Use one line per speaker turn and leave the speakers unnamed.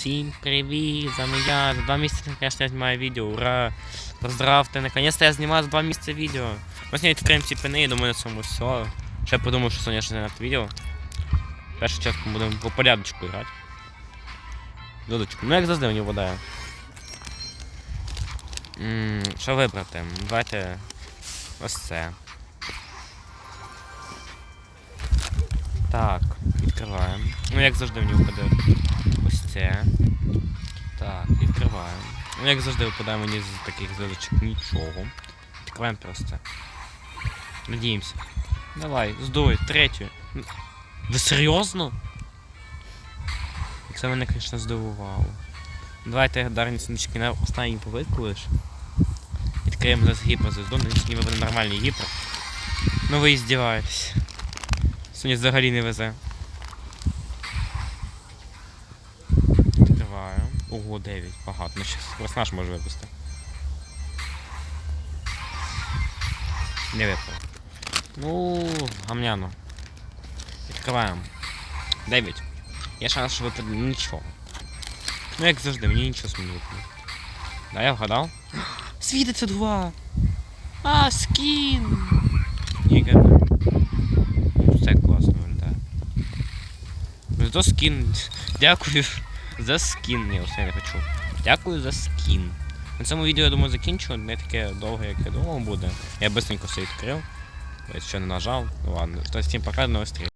Всім привіт, з вами я. За два наконец-то я знімаю відео. Ура! Поздравте, наконец-то я знімаю за два місяці відео. Сьогодні відкриємо ці пини, я думаю, на цьому все. Ще подумав, що сьогодні ще зняти відео. Першу частку будемо по порядочку грати. Дудочку. Ну як завжди мені випадає. М, Що вибрати? Давайте ось це. Так, відкриваємо. Ну як завжди мені випаде ось це. Так, відкриваємо. Ну як завжди випадає мені з таких зв'язочок нічого. Відкриваємо просто. Надіємося. Давай, здуй, третю. Ну, Ви серйозно? Це мене, звісно, здивувало. Давайте дарні сундучки на останній попитку лиш. Відкриємо зараз гіперзвезду, надіюсь, ніби буде нормальний гіпер. Ну ви іздіваєтесь. Сьогодні взагалі не везе. Ого, 9. Багато. Ну щас персонаж може випустити. Не випав. Ну, гамняно. Відкриваємо. 9. Є шанс, що випаде нічого. Ну як завжди, мені нічого випаде. Да, я вгадав. Світиться два! А, скін! Ігор. Це класно виглядає. Зато скін. Дякую за скін. Ні, усе не хочу. Дякую за скін. На цьому відео, я думаю, закінчу. Не таке довге, як я думав буде. Я быстренько все відкрив. Ще не нажав. Ну ладно. Всім пока, до нових зустріч.